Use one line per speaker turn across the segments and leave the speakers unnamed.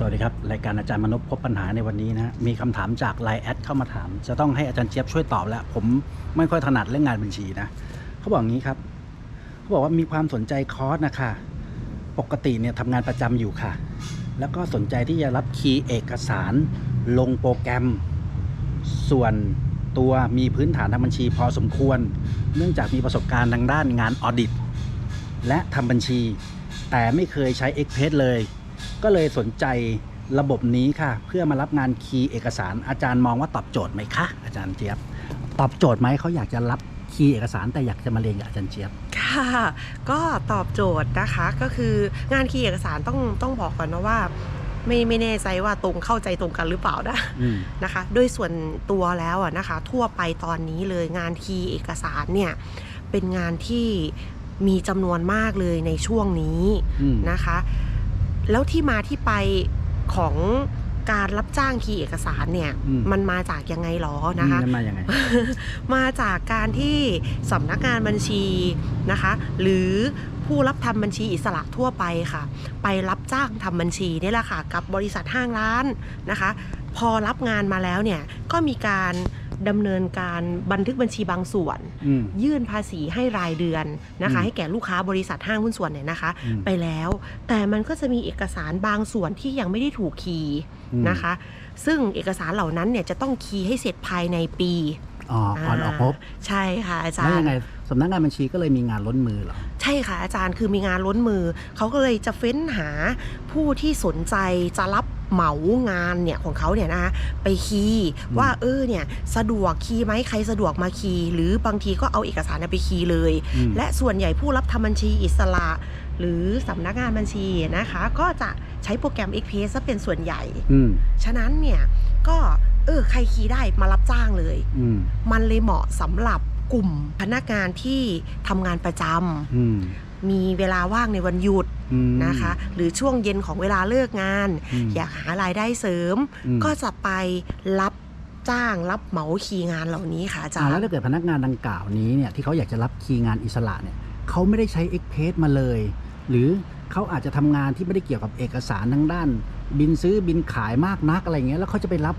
สวัสดีครับ รายการอาจารย์มนพพบปัญหาในวันนี้นะมีคำถามจากไลน์แอดเข้ามาถาม จะต้องให้อาจารย์เจี๊ยบช่วยตอบแล้ว ผมไม่ค่อยถนัดเรื่องงานบัญชีนะเขาบอกงี้ครับเขาบอกว่ามีความสนใจคอร์สนะคะปกติเนี่ยทำงานประจำอยู่ค่ะ แล้วก็สนใจที่จะรับคีย์เอกสาร ลงโปรแกรม ส่วนตัวมีพื้นฐานทางบัญชีพอสมควร เนื่องจากมีประสบการณ์ทางด้านงานออดิตและทำบัญชี แต่ไม่เคยใช้ e x p r e s s เลย ก็เลยสนใจระบบนี้ค่ะ เพื่อมารับงานคีย์เอกสาร อาจารย์มองว่าตอบโจทย์ไหมคะอาจารย์เจี๊ยบ ตอบโจทย์ไหมเขาอยากจะรับคีย์เอกสารแต่อยากจะมาเรียนกับอาจารย์เจี๊ยบ
ค่ะ ก็ตอบโจทย์นะคะก็คืองานคีย์เอกสารต้องต้องบอกก่อนนะว่าไม่ไม่แน่ใจว่าตรงเข้าใจตรงกันหรือเปล่านะ
อืม
นะคะ โดยส่วนตัวแล้วอะนะคะ ทั่วไปตอนนี้เลยงานคีย์เอกสารเนี่ยเป็นงานที่มีจำนวนมากเลยในช่วงนี้
อืม
นะคะ แล้วที่มาที่ไปของการรับจ้างคีย์เอกสารเนี่ย
อืม
มันมาจากยังไงหรอนะคะ
นั่นมาอย่างไง
มาจากการที่สำนักงานบัญชีนะคะ หรือผู้รับทำบัญชีอิสระทั่วไปค่ะ ไปรับจ้างทำบัญชีนี่แหละค่ะ กับบริษัทห้างร้านนะคะ พอรับงานมาแล้วเนี่ยก็มีการ ดำเนินการบันทึกบัญชีบางส่วน
อืม
ยื่นภาษีให้รายเดือนนะคะ
อืม
ให้แก่ลูกค้าบริษัทห้างหุ้นส่วนเนี่ยนะคะ
อืม
ไปแล้ว แต่มันก็จะมีเอกสารบางส่วนที่ยังไม่ได้ถูกคีย์
อืม
นะคะ ซึ่งเอกสารเหล่านั้นเนี่ยจะต้องคีย์ให้เสร็จภายในปี
อ๋อก่อนออกพบ
ใช่ค่ะอาจา
แล้ว
ร
ยัง
ย์
ไงสำนักงานบัญชีก็เลยมีงานล้นมือเหรอ
ใช่ค่ะอาจารย์คือมีงานล้นมือ เขาก็เลยจะเฟ้นหาผู้ที่สนใจจะรับ เหมางานเนี่ยของเขาเนี่ยนะคะไปคีย์
อืม
ว่าเออเนี่ยสะดวกคีย์ไหมใครสะดวกมาคีย์หรือบางทีก็เอาเอกสารเนยไปคีย์เลย
อืม
และส่วนใหญ่ผู้รับทำบัญชีอิสระ หรือสำนักงานบัญชีนะคะ ก็จะใช้โปรแกรม Express ซะเป็นส่วนใหญ่
อืม
ฉะนั้นเนี่ยก็เออใครคีย์ได้มารับจ้างเลย
อืม
มันเลยเหมาะสำหรับกลุ่มพนักงานที่ทำงานประจ
อืมำ
มีเวลาว่างในวันหยุด
อืม
นะคะ หรือช่วงเย็นของเวลาเลิกงาน
ม
อยากหารายได้เสริม
อืม
ก็จะไปรับจ้างรับเหมาคีย์งานเหล่านี้ค่ะอาจา
อ่ารแล้ว
ย์
ถ้าเกิดพนักงานดังกล่าวนี้เนี่ยที่เขาอยากจะรับคีย์งานอิสระเนี่ยเขาไม่ได้ใช้ e x p r e s s มาเลย หรือเขาอาจจะทำงานที่ไม่ได้เกี่ยวกับเอกสารทางด้าน บินซื้อบินขายมากนักอะไรเงี้ยแล้วเขาจะไปรับ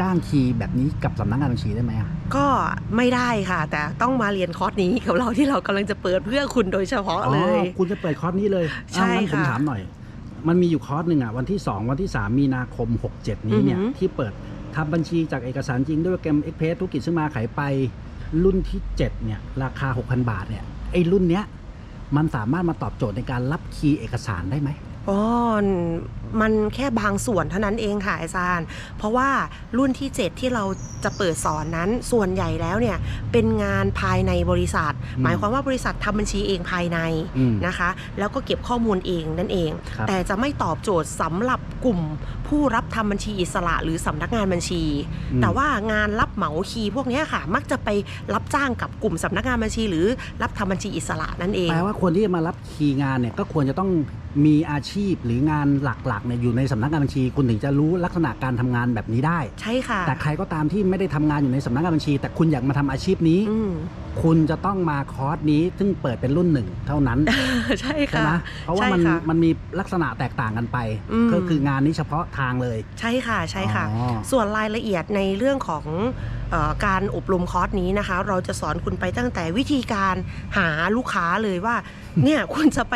จ้างคีย์แบบนี้กับสำนักงานบัญชีได้ไหมอะ
ก็ไม่ได้ค่ะ แต่ต้องมาเรียนคอร์สนี้กับเราที่เรากำลังจะเปิดเพื่อคุณโดยเฉพาะเลย
อ๋อคุณจะเปิดคอร์สนี้เลย
ใช่
อ้าวงั้นผม
ค่ะ
ถามหน่อย มันมีอยู่คอร์สหนึ่งอะ วันที่ 2 วันที่ 3 มีนาคม 67 นี้เนี่ย
อือหือ
ที่เปิดทำบัญชีจากเอกสารจริงด้วยโปรแกรม e x p r e s s ธุรกิจซื้อมาขายไปรุ่นที่ 7 เนี่ย ราคา 6,000 บาทเนี่ยไอ้รุ่นเนี้ยมันสามารถมาตอบโจทย์ในการรับคีย์เอกสารได้ไหม
อ๋อมันแค่บางส่วนเท่านั้นเองค่ะอาจารย์ เพราะว่ารุ่นที่ 7 ที่เราจะเปิดสอนนั้นส่วนใหญ่แล้วเนี่ยเป็นงานภายในบริษัท
อืม
หมายความว่าบริษัททำบัญชีเองภายใน
อืม
นะคะ แล้วก็เก็บข้อมูลเองนั่นเอง
ครับ
แต่จะไม่ตอบโจทย์สำหรับกลุ่มผู้รับทำบัญชีอิสระ หรือสำนักงานบัญชี
อืม
แต่ว่างานรับเหมาคีย์พวกเนี้ยค่ะ มักจะไปรับจ้างกับกลุ่มสำนักงานบัญชี หรือรับทำบัญชีอิสระนั่นเอง
แปลว่าคนที่จะมารับคีย์งานเนี่ยก็ควรจะต้อง มีอาชีพหรืองานหลักๆเนี่ยอยู่ในสำนักงานบัญชี คุณถึงจะรู้ลักษณะการทำงานแบบนี้ได้
ใช่ค่ะ
แต่ใครก็ตามที่ไม่ได้ทำงานอยู่ในสำนักงานบัญชี แต่คุณอยากมาทำอาชีพนี้
อืม
คุณจะต้องมาคอร์สนี้ซึ่งเปิดเป็นรุ่นหนึ่งเท่านั้น
ใช่
ใช่
ค่ะ
ไหมเพราะว่า
ใช่
มัน
ค่ะ
มันมีลักษณะแตกต่างกันไป
อืม
ก็คืองานนี้เฉพาะทางเลย
ใช่ค่ะใช่ค่ะ
อ๋อ
ส่วนรายละเอียดในเรื่องของเออการอบรมคอร์สนี้นะคะ เราจะสอนคุณไปตั้งแต่วิธีการหาลูกค้าเลยว่าเนี่ยคุณจะไป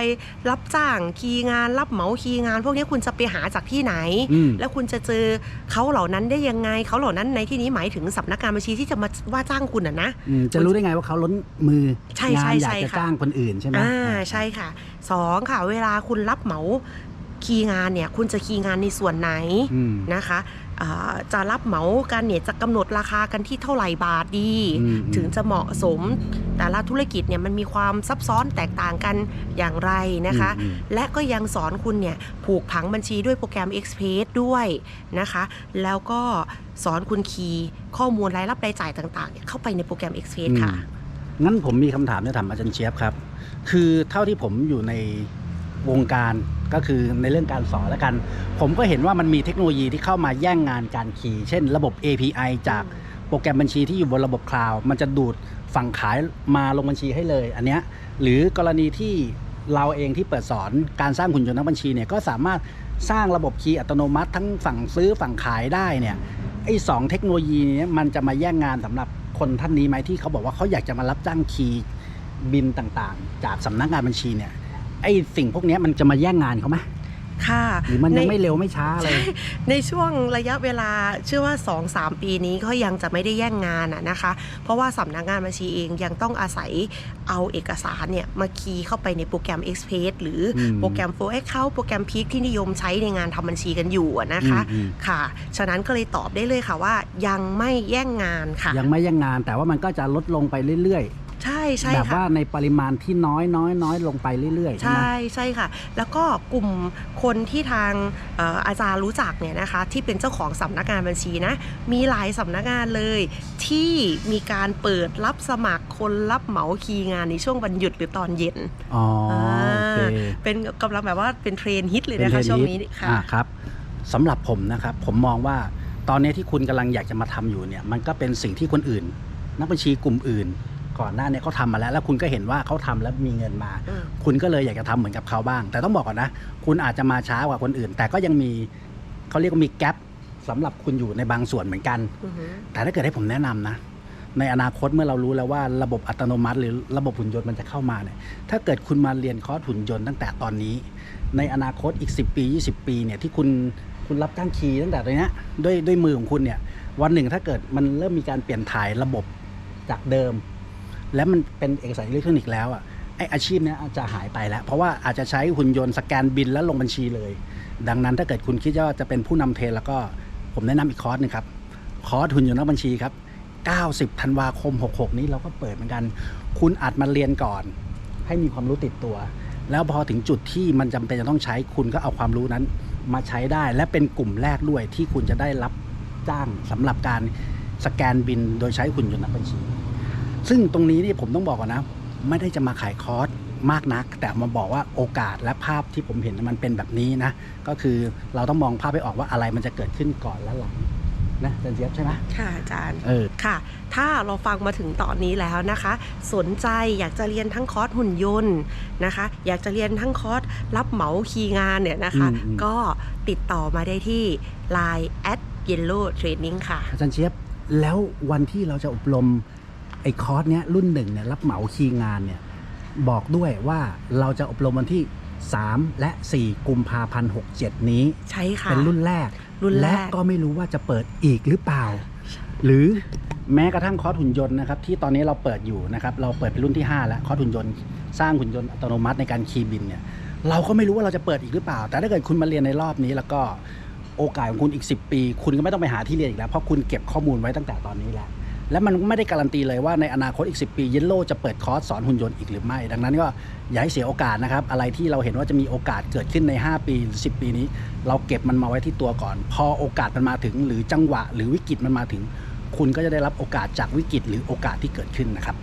รับจ้างคีย์งานรับเหมาคีย์งาน พวกนี้คุณจะไปหาจากที่ไหน
อืม
แล้วคุณจะเจอเขาเหล่านั้นได้ยังไงเขาเหล่านั้นในที่นี้หมายถึงสำนักงานบัญชีที่จะมาว่าจ้างคุณอะนะ
อืมจะรู้ได้ไงว่าเขาล้นมือ
ใช่
งา
ใช่
นอยาก
ใช่
จะ
ค่ะ
จ้างคนอื่นใช่ไหม
อ่าใช่ค่ะสองค่ะเวลาคุณรับเหมาคีย์งานเนี่ยคุณจะคีย์งานในส่วนไหน
อืม
นะคะอ่าจะรับเหมากันเนี่ยจะกำหนดราคากันที่เท่าไหร่บาทดี
อืม
ถึงจะเหมาะสมแต่ละธุรกิจเนี่ยมันมีความซับซ้อนแตกต่างกันอย่างไรนะคะ
อืม
และก็ยังสอนคุณเนี่ยผูกผังบัญชีด้วยโปรแกรม Express ด้วยนะคะ แล้วก็สอนคุณคีย์ข้อมูลรายรับรายจ่ายต่างๆเนี่ยเข้าไปในโปรแกรม Express ค่ะ
อืม งั้นผมมีคำถามจะถามอาจารย์เชียบครับ คือเท่าที่ผมอยู่ในวงการก็คือในเรื่องการสอนแล้วกัน ผมก็เห็นว่ามันมีเทคโนโลยีที่เข้ามาแย่งงานการคีย์เช่นระบบ API จากโปรแกรมบัญชีที่อยู่บนระบบคลาวด์มันจะดูดฝั่งขายมาลงบัญชีให้เลย อันเนี้ยหรือกรณีที่เราเองที่เปิดสอนการสร้างหุ่นยนต์นักบัญชีเนี่ยก็สามารถสร้างระบบคีย์อัตโนมัติ ทั้งฝั่งซื้อฝั่งขายได้เนี่ยไอ้สองเทคโนโลยีนี้มันจะมาแย่งงานสำหรับ คนท่านนี้ไหมที่เขาบอกว่าเขาอยากจะมารับจ้างคีย์บินต่างๆ จากสำนักงานบัญชีเนี่ยไอ้สิ่งพวกนี้มันจะมาแย่งงานเขาไหม
ค่ะ
หรือมันยัง
ใน
ไม่เร็วไม่ช้าเลย
ในช่วงระยะเวลาเชื่อว่า 2-3 ปีนี้ก็ยังจะไม่ได้แย่งงานอะนะคะ เพราะว่าสำนักงานบัญชีเองยังต้องอาศัยเอาเอกสารเนี่ยมาคีย์เข้าไปในโปรแกรม Express หรืออ
ม
โปรแกรม For Account โปรแกรม Peak ที่นิยมใช้ในงานทำบัญชีกันอยู่อะนะคะ
อืม
ค่ะ ฉะนั้นก็เลยตอบได้เลยค่ะว่ายังไม่แย่งงานค่ะ
ยังไม่แย่งงานแต่ว่ามันก็จะลดลงไปเรื่อย
ใช่ ใช่
ๆแบบ
ค่ะ
ว่าในปริมาณที่น้อยน้อยน้อยลงไปเรื่อยๆ ใช่ไหม
ใช่ใช่ค่ะ แล้วก็กลุ่มคนที่ทางเอ่ออาจารย์รู้จักเนี่ยนะคะที่เป็นเจ้าของสำนักงานบัญชีนะมีหลายสำนักงานเลยที่มีการเปิดรับสมัครคนรับเหมาคีย์งานในช่วงวันหยุดหรือตอนเย็น
อ๋อโอเค
เป็นกำลังแบบว่าเป็นเทรนด์ฮิตเลย
เป็น
นะคะ
เทร
ช่วง
ฮิต
นี้ค่ะ
อ่าครับสำหรับผมนะครับผมมองว่าตอนนี้ที่คุณกำลังอยากจะมาทำอยู่เนี่ยมันก็เป็นสิ่งที่คนอื่น นักบัญชีกลุ่มอื่น ก่อนหน้าเนี้เขาทำมาแล้ว แล้วคุณก็เห็นว่าเขาทำแล้วมีเงินมา
อืม
คุณก็เลยอยากจะทำเหมือนกับเขาบ้าง แต่ต้องบอกก่อนนะ คุณอาจจะมาช้ากว่าคนอื่น แต่ก็ยังมีเขาเรียกว่ามีแกลบสำหรับคุณอยู่ในบางส่วนเหมือนกัน
อือหือ
แต่ถ้าเกิดให้ผมแนะนำนะ ในอนาคตเมื่อเรารู้แล้วว่าระบบอัตโนมัติ หรือระบบหุ่นยนต์มันจะเข้ามาเนี่ยถ้าเกิดคุณมาเรียนคอร์สหุ่นยนต์ตั้งแต่ตอนนี้ ในอนาคตอีก 10 ปี 20 ปีเนี่ยที่คุณคุณรับจ้างคีย์ตั้งแต่ตรงเนี้ยด้วยด้วยมือของคุณเนี่ยวันหนึ่งถ้าเกิดมันเริ่มมีการเปลี่ยนถ่ายระบบจากเดิม และมันเป็นเอกสารอิเล็กทรอนิกส์แล้วอะไออาชีพเนี้ยอาจจะหายไปแล้ว เพราะว่าอาจจะใช้หุ่นยนต์สแกนบินแล้วลงบัญชีเลย ดังนั้นถ้าเกิดคุณคิดว่าจะเป็นผู้นำเทรนแล้วก็ผมแนะนำอีกคอร์สหนึงครับคอร์สหุ่นยนต์นักบัญชีครับ 90ธันวาคม 66 นี้เราก็เปิดเหมือนกัน คุณอาจมาเรียนก่อน ให้มีความรู้ติดตัว แล้วพอถึงจุดที่มันจำเป็นจะต้องใช้คุณก็เอาความรู้นั้นมาใช้ได้ และเป็นกลุ่มแรกด้วยที่คุณจะได้รับจ้างสำหรับการสแกนบินโดยใช้หุ่นยนต์นักบัญชี ซึ่งตรงนี้นี่ผมต้องบอกก่อนนะ ไม่ได้จะมาขายคอร์สมากนัก แต่มาบอกว่าโอกาสและภาพที่ผมเห็นมันเป็นแบบนี้นะ ก็คือเราต้องมองภาพให้ออกว่าอะไรมันจะเกิดขึ้นก่อนและหลังนะอาจันเจี๊ยบใช่ไหม
ค่ะอาจารย์
เออ
ค่ะ ถ้าเราฟังมาถึงตอนนี้แล้วนะคะ สนใจอยากจะเรียนทั้งคอร์สหุ่นยนต์นะคะ อยากจะเรียนทั้งคอร์สรับเหมาคีย์งานเนี่ยนะคะ
อืมอืม
ก็ติดต่อมาได้ที่ Line at yellow training ค่ะ
อาจารย์เชียบแล้ววันที่เราจะอบรม ไอ้คอร์สเนี้ยรุ่นหนึ่งเนี่ยรับเหมาคีย์งานเนี่ยบอกด้วยว่าเราจะอบรมวันที่ 3 และ 4 กุมภาพันธ์67 นี้
ใช่ค่ะ
เป็นรุ่นแรก
รุ่นแรก
และก็ไม่รู้ว่าจะเปิดอีกหรือเปล่า หรือแม้กระทั่งคอร์สหุ่นยนต์นะครับที่ตอนนี้เราเปิดอยู่นะครับเราเปิดเป็นรุ่นที่ 5 แล้วคอร์สหุ่นยนต์สร้างหุ่นยนต์อัตโนมัติในการคีย์บินเนี่ยเราก็ไม่รู้ว่าเราจะเปิดอีกหรือเปล่า แต่ถ้าเกิดคุณมาเรียนในรอบนี้แล้วก็โอกาสของคุณอีก 10 ปี คุณก็ไม่ต้องไปหาที่เรียนอีกแล้ว เพราะคุณเก็บข้อมูลไว้ตั้งแต่ตอนนี้แล้ว และมันไม่ได้การันตีเลยว่าในอนาคตอีก 10 ปีเยลโลจะเปิดคอร์สสอนหุ่นยนต์อีกหรือไม่ ดังนั้นก็อย่าให้เสียโอกาสนะครับ อะไรที่เราเห็นว่าจะมีโอกาสเกิดขึ้นใน 5 ปีหรือ 10 ปีนี้ เราเก็บมันมาไว้ที่ตัวก่อน พอโอกาสมันมาถึง หรือจังหวะ หรือวิกฤตมันมาถึง คุณก็จะได้รับโอกาสจากวิกฤตหรือโอกาสที่เกิดขึ้นนะครับ